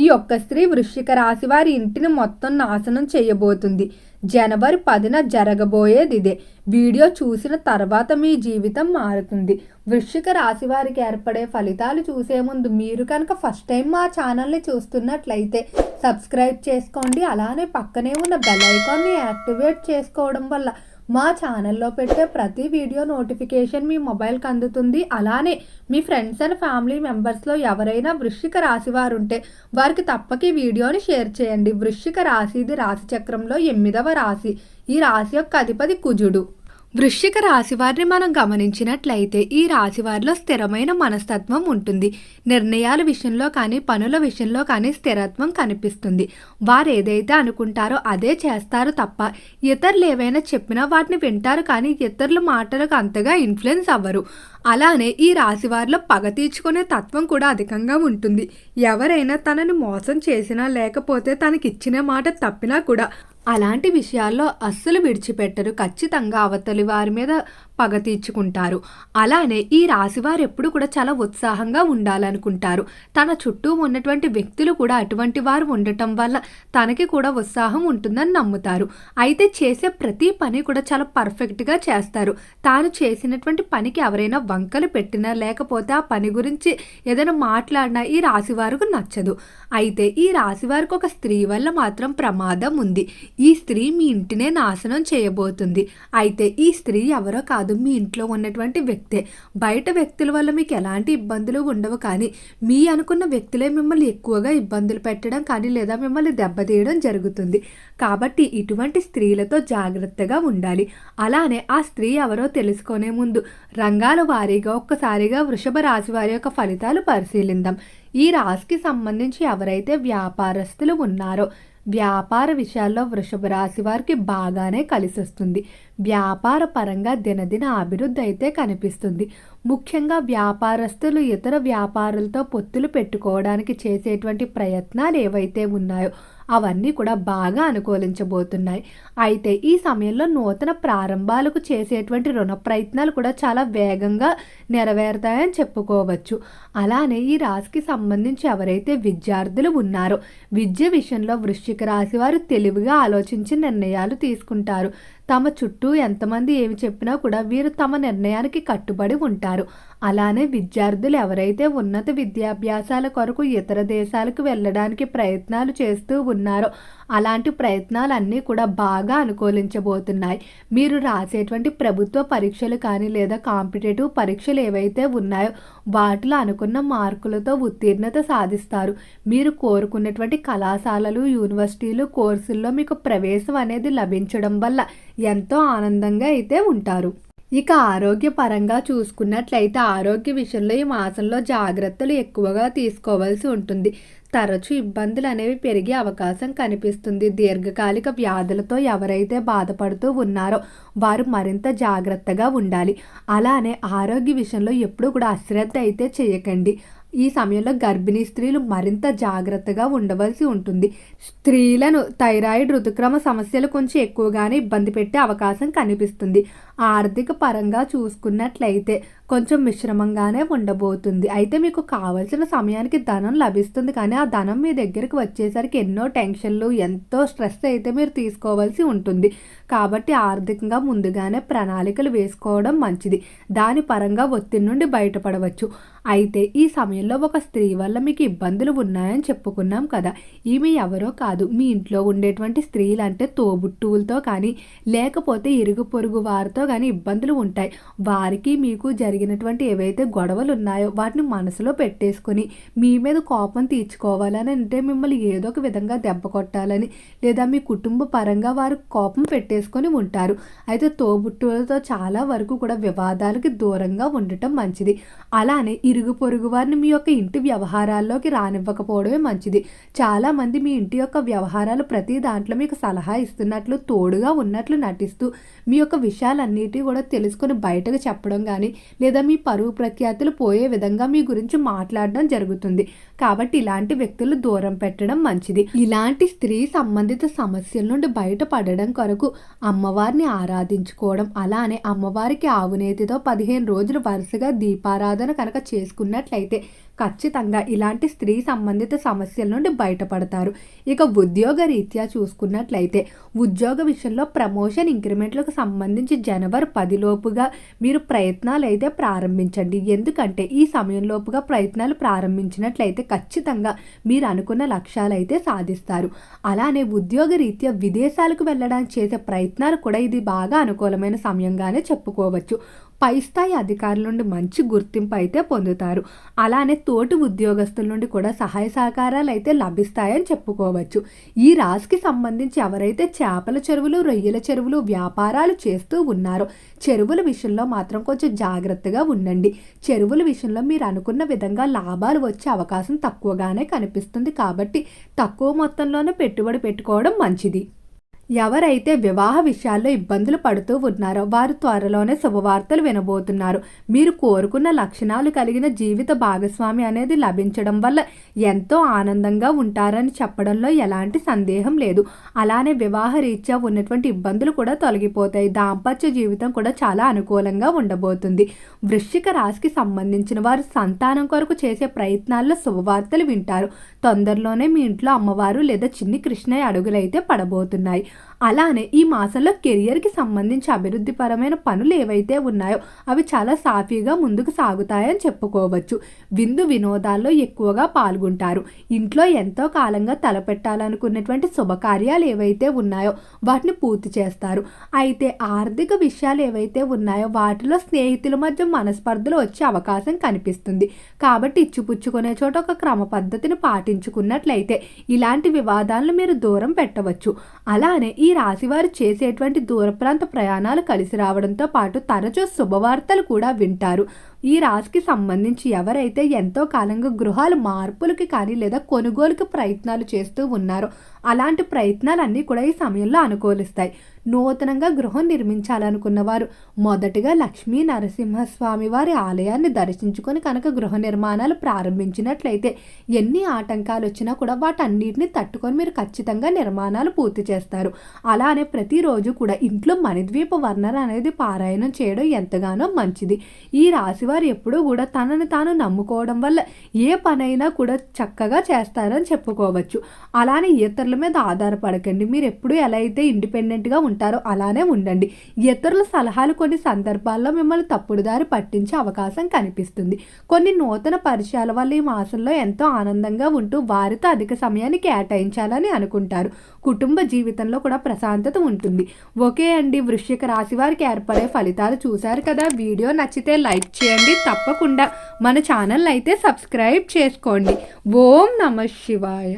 ఈ ఒక్క స్త్రీ వృశ్చిక రాశి వారి ఇంటిని మొత్తం నాశనం చేయబోతుంది. జనవరి పదిన జరగబోయేది ఇదే. వీడియో చూసిన తర్వాత మీ జీవితం మారుతుంది. వృశ్చిక రాశి వారికి ఏర్పడే ఫలితాలు చూసే ముందు మీరు కనుక ఫస్ట్ టైం మా ఛానల్ని చూస్తున్నట్లయితే సబ్స్క్రైబ్ చేసుకోండి. అలానే పక్కనే ఉన్న బెల్ ఐకాన్ని యాక్టివేట్ చేసుకోవడం వల్ల మా ఛానల్లో పెట్టే ప్రతి వీడియో నోటిఫికేషన్ మీ మొబైల్కి అందుతుంది. అలానే మీ ఫ్రెండ్స్ అండ్ ఫ్యామిలీ మెంబర్స్లో ఎవరైనా వృశ్చిక రాశి వారు ఉంటే వారికి తప్పక ఈ వీడియోని షేర్ చేయండి. వృశ్చిక రాశి ఇది రాశి చక్రంలో ఎనిమిదవ రాశి. ఈ రాశి యొక్క అధిపతి కుజుడు. వృశ్చిక రాశి వారిని మనం గమనించినట్లయితే ఈ రాశి వారిలో స్థిరమైన మనస్తత్వం ఉంటుంది. నిర్ణయాల విషయంలో కానీ పనుల విషయంలో కానీ స్థిరత్వం కనిపిస్తుంది. వారు ఏదైతే అనుకుంటారో అదే చేస్తారు తప్ప ఇతరులు ఏవైనా చెప్పినా వాటిని వింటారు కానీ ఇతరుల మాటలకు అంతగా ఇన్ఫ్లుయెన్స్ అవ్వరు. అలానే ఈ రాశి వారిలో పగ తీర్చుకునే తత్వం కూడా అధికంగా ఉంటుంది. ఎవరైనా తనని మోసం చేసినా లేకపోతే తనకిచ్చిన మాట తప్పినా కూడా అలాంటి విషయాల్లో అస్సలు విడిచిపెట్టరు. ఖచ్చితంగా అవతలి వారి మీద పగ తీర్చుకుంటారు. అలానే ఈ రాశివారు ఎప్పుడు కూడా చాలా ఉత్సాహంగా ఉండాలనుకుంటారు. తన చుట్టూ ఉన్నటువంటి వ్యక్తులు కూడా అటువంటి వారు ఉండటం వల్ల తనకి కూడా ఉత్సాహం ఉంటుందని నమ్ముతారు. అయితే చేసే ప్రతి పని కూడా చాలా పర్ఫెక్ట్గా చేస్తారు. తాను చేసినటువంటి పనికి ఎవరైనా వంకలు పెట్టినా లేకపోతే ఆ పని గురించి ఏదైనా మాట్లాడినా ఈ రాశి వారికి నచ్చదు. అయితే ఈ రాశి వారికి ఒక స్త్రీ వల్ల మాత్రం ప్రమాదం ఉంది. ఈ స్త్రీ మీ ఇంటినే నాశనం చేయబోతుంది. అయితే ఈ స్త్రీ ఎవరో కాదు మీ ఇంట్లో ఉన్నటువంటి వ్యక్తే. బయట వ్యక్తుల వల్ల మీకు ఎలాంటి ఇబ్బందులు ఉండవు కానీ మీ అనుకున్న వ్యక్తులే మిమ్మల్ని ఎక్కువగా ఇబ్బందులు పెట్టడం కానీ లేదా మిమ్మల్ని దెబ్బతీయడం జరుగుతుంది. కాబట్టి ఇటువంటి స్త్రీలతో జాగ్రత్తగా ఉండాలి. అలానే ఆ స్త్రీ ఎవరో తెలుసుకునే ముందు రంగాల వారీగా ఒక్కసారిగా వృషభ రాశి వారి యొక్క ఫలితాలు పరిశీలిద్దాం ఈ రాశికి సంబంధించి ఎవరైతే వ్యాపారస్తులు ఉన్నారో వ్యాపార విషయాల్లో వృషభ రాశి వారికి బాగానే కలిసి వస్తుంది వ్యాపార పరంగా దినదిన అభివృద్ధి అయితే కనిపిస్తుంది. ముఖ్యంగా వ్యాపారస్తులు ఇతర వ్యాపారులతో పొత్తులు పెట్టుకోవడానికి చేసేటువంటి ప్రయత్నాలు ఏవైతే ఉన్నాయో అవన్నీ కూడా బాగా అనుకూలించబోతున్నాయి. అయితే ఈ సమయంలో నూతన ప్రారంభాలకు చేసేటువంటి రుణ ప్రయత్నాలు కూడా చాలా వేగంగా నెరవేరుతాయని చెప్పుకోవచ్చు. అలానే ఈ రాశికి సంబంధించి ఎవరైతే విద్యార్థులు ఉన్నారో విద్య విషయంలో వృశ్చిక రాశి వారు తెలివిగా ఆలోచించి నిర్ణయాలు తీసుకుంటారు. తమ చుట్టూ ఎంతమంది ఏమి చెప్పినా కూడా వీరు తమ నిర్ణయానికి కట్టుబడి ఉంటారు. అలానే విద్యార్థులు ఎవరైతే ఉన్నత విద్యాభ్యాసాల కొరకు ఇతర దేశాలకు వెళ్ళడానికి ప్రయత్నాలు చేస్తూ ఉన్నారో అలాంటి ప్రయత్నాలన్నీ కూడా బాగా అనుకూలించబోతున్నాయి. మీరు రాసేటువంటి ప్రభుత్వ పరీక్షలు కానీ లేదా కాంపిటేటివ్ పరీక్షలు ఏవైతే ఉన్నాయో వాటిలో అనుకున్న మార్కులతో ఉత్తీర్ణత సాధిస్తారు. మీరు కోరుకున్నటువంటి కళాశాలలు యూనివర్సిటీలు కోర్సుల్లో మీకు ప్రవేశం అనేది లభించడం వల్ల ఎంతో ఆనందంగా అయితే ఉంటారు. ఇక ఆరోగ్యపరంగా చూసుకున్నట్లయితే ఆరోగ్య విషయంలో ఈ మాసంలో జాగ్రత్తలు ఎక్కువగా తీసుకోవాల్సి ఉంటుంది. తరచు ఇబ్బందులు అనేవి పెరిగే అవకాశం కనిపిస్తుంది. దీర్ఘకాలిక వ్యాధులతో ఎవరైతే బాధపడుతూ ఉన్నారో వారు మరింత జాగ్రత్తగా ఉండాలి. అలానే ఆరోగ్య విషయంలో ఎప్పుడూ కూడా అశ్రద్ధ అయితే చేయకండి. ఈ సమయంలో గర్భిణీ స్త్రీలు మరింత జాగ్రత్తగా ఉండవలసి ఉంటుంది. స్త్రీలను థైరాయిడ్ ఋతుక్రమ సమస్యలు కొంచెం ఎక్కువగానే ఇబ్బంది పెట్టే అవకాశం కనిపిస్తుంది. ఆర్థిక పరంగా చూసుకున్నట్లయితే కొంచెం మిశ్రమంగానే ఉండబోతుంది. అయితే మీకు కావలసిన సమయానికి ధనం లభిస్తుంది. కానీ ఆ ధనం మీ దగ్గరికి వచ్చేసరికి ఎన్నో టెన్షన్లు ఎంతో స్ట్రెస్ అయితే మీరు తీసుకోవాల్సి ఉంటుంది. కాబట్టి ఆర్థికంగా ముందుగానే ప్రణాళికలు వేసుకోవడం మంచిది. దాని పరంగా ఒత్తిడి నుండి బయటపడవచ్చు. అయితే ఈ సమయంలో ఒక స్త్రీ వల్ల మీకు ఇబ్బందులు ఉన్నాయని చెప్పుకున్నాం కదా. ఈమె ఎవరో కాదు. మీ ఇంట్లో ఉండేటువంటి స్త్రీలు అంటే తోబుట్టువులతో కానీ లేకపోతే ఇరుగు పొరుగు వారితో కానీ ఇబ్బందులు ఉంటాయి. వారికి మీకు జరిగినటువంటి ఏవైతే గొడవలు ఉన్నాయో వాటిని మనసులో పెట్టేసుకొని మీ మీద కోపం తీర్చుకోవాలని అంటే మిమ్మల్ని ఏదో ఒక విధంగా దెబ్బ కొట్టాలని లేదా మీ కుటుంబ పరంగా వారు కోపం పెట్టేసుకొని ఉంటారు. అయితే తోబుట్టులతో చాలా వరకు కూడా వివాదాలకి దూరంగా ఉండటం మంచిది. అలానే ఇరుగు పొరుగు వారిని మీ యొక్క ఇంటి వ్యవహారాల్లోకి రానివ్వకపోవడమే మంచిది. చాలా మంది మీ ఇంటి యొక్క వ్యవహారాలు ప్రతి దాంట్లో మీకు సలహా ఇస్తున్నట్లు తోడుగా ఉన్నట్లు నటిస్తూ మీ యొక్క విషయాలన్నీ విషయాలన్నిటి కూడా తెలుసుకొని బయటకు చెప్పడం కానీ లేదా మీ పరువు ప్రఖ్యాతులు పోయే విధంగా మీ గురించి మాట్లాడడం జరుగుతుంది. కాబట్టి ఇలాంటి వ్యక్తులు దూరం పెట్టడం మంచిది. ఇలాంటి స్త్రీ సంబంధిత సమస్యల నుండి బయటపడడం కొరకు అమ్మవారిని ఆరాధించుకోవడం. అలానే అమ్మవారికి ఆవునేతితో పదిహేను రోజులు వరుసగా దీపారాధన కనుక చేసుకున్నట్లయితే ఖచ్చితంగా ఇలాంటి స్త్రీ సంబంధిత సమస్యల నుండి బయటపడతారు. ఇక ఉద్యోగ రీత్యా చూసుకున్నట్లయితే ఉద్యోగ విషయంలో ప్రమోషన్ ఇంక్రిమెంట్లకు సంబంధించి జనవరి పదిలోపుగా మీరు ప్రయత్నాలు అయితే ప్రారంభించండి. ఎందుకంటే ఈ సమయంలోపుగా ప్రయత్నాలు ప్రారంభించినట్లయితే ఖచ్చితంగా మీరు అనుకున్న లక్ష్యాలు అయితే సాధిస్తారు. అలానే ఉద్యోగ రీత్యా విదేశాలకు వెళ్ళడానికి చేసే ప్రయత్నాలు కూడా ఇది బాగా అనుకూలమైన సమయంగానే చెప్పుకోవచ్చు. పై స్థాయి అధికారుల నుండి మంచి గుర్తింపు అయితే పొందుతారు. అలానే తోటి ఉద్యోగస్తుల నుండి కూడా సహాయ సహకారాలు అయితే లభిస్తాయని చెప్పుకోవచ్చు. ఈ రాశికి సంబంధించి ఎవరైతే చేపల చెరువులు రొయ్యల చెరువులు వ్యాపారాలు చేస్తూ ఉన్నారో చెరువుల విషయంలో మాత్రం కొంచెం జాగ్రత్తగా ఉండండి. చెరువుల విషయంలో మీరు అనుకున్న విధంగా లాభాలు వచ్చే అవకాశం తక్కువగానే కనిపిస్తుంది. కాబట్టి తక్కువ మొత్తంలోనే పెట్టుబడి పెట్టుకోవడం మంచిది. ఎవరైతే వివాహ విషయాల్లో ఇబ్బందులు పడుతూ ఉన్నారో వారు త్వరలోనే శుభవార్తలు వినబోతున్నారు. మీరు కోరుకున్న లక్షణాలు కలిగిన జీవిత భాగస్వామి అనేది లభించడం వల్ల ఎంతో ఆనందంగా ఉంటారని చెప్పడంలో ఎలాంటి సందేహం లేదు. అలానే వివాహ రీత్యా ఉన్నటువంటి ఇబ్బందులు కూడా తొలగిపోతాయి. దాంపత్య జీవితం కూడా చాలా అనుకూలంగా ఉండబోతుంది. వృశ్చిక రాశికి సంబంధించిన వారు సంతానం కొరకు చేసే ప్రయత్నాల్లో శుభవార్తలు వింటారు. తొందరలోనే మీ ఇంట్లో అమ్మవారు లేదా చిన్ని కృష్ణయ్య అడుగులైతే పడబోతున్నాయి. అలానే ఈ మాసంలో కెరియర్కి సంబంధించి అభివృద్ధిపరమైన పనులు ఏవైతే ఉన్నాయో అవి చాలా సాఫీగా ముందుకు సాగుతాయని చెప్పుకోవచ్చు. విందు వినోదాల్లో ఎక్కువగా పాల్గొంటారు. ఇంట్లో ఎంతో కాలంగా తలపెట్టాలనుకున్నటువంటి శుభకార్యాలు ఏవైతే ఉన్నాయో వాటిని పూర్తి చేస్తారు. అయితే ఆర్థిక విషయాలు ఏవైతే ఉన్నాయో వాటిలో స్నేహితుల మధ్య మనస్పర్ధలు వచ్చే అవకాశం కనిపిస్తుంది. కాబట్టి ఇచ్చిపుచ్చుకునే చోట ఒక క్రమ పద్ధతిని పాటించుకున్నట్లయితే ఇలాంటి వివాదాలను మీరు దూరం పెట్టవచ్చు. అలానే ఈ రాశివారు చేసేటువంటి దూర ప్రాంత ప్రయాణాలు కలిసి రావడంతో పాటు తరచూ శుభవార్తలు కూడా వింటారు. ఈ రాశికి సంబంధించి ఎవరైతే ఎంతో కాలంగా గృహాలు మార్పులకి కానీ లేదా కొనుగోలుకి ప్రయత్నాలు చేస్తూ ఉన్నారో అలాంటి ప్రయత్నాలన్నీ కూడా ఈ సమయంలో అనుకూలిస్తాయి. నూతనంగా గృహం నిర్మించాలనుకున్న వారు మొదటిగా లక్ష్మీ నరసింహస్వామి వారి ఆలయాన్ని దర్శించుకొని కనుక గృహ నిర్మాణాలు ప్రారంభించినట్లయితే ఎన్ని ఆటంకాలు వచ్చినా కూడా వాటన్నిటిని తట్టుకొని మీరు ఖచ్చితంగా నిర్మాణాలు పూర్తి చేస్తారు. అలానే ప్రతిరోజు కూడా ఇంట్లో మణిద్వీప వర్ణన అనేది పారాయణం చేయడం ఎంతగానో మంచిది. ఈ రాశి వారు ఎప్పుడూ కూడా తనని తాను నమ్ముకోవడం వల్ల ఏ పనైనా కూడా చక్కగా చేస్తారని చెప్పుకోవచ్చు. అలానే ఇతరుల మీద ఆధారపడకండి. మీరు ఎప్పుడు ఎలా అయితే ఇండిపెండెంట్గా ఉంటారో అలానే ఉండండి. ఇతరుల సలహాలు కొన్ని సందర్భాల్లో మిమ్మల్ని తప్పుడు దారి పట్టించే అవకాశం కనిపిస్తుంది. కొన్ని నూతన పరిచయాల వల్ల ఈ మాసంలో ఎంతో ఆనందంగా ఉంటూ వారితో అధిక సమయాన్ని కేటాయించాలని అనుకుంటారు. కుటుంబ జీవితంలో కూడా ప్రశాంతత ఉంటుంది. ఓకే అండి. వృశ్చిక రాశి వారికి ఏర్పడే ఫలితాలు చూశారు కదా. వీడియో నచ్చితే లైక్ చేయండి. తప్పకుండా మన ఛానల్ అయితే సబ్స్క్రైబ్ చేసుకోండి. ఓం నమ శివాయ.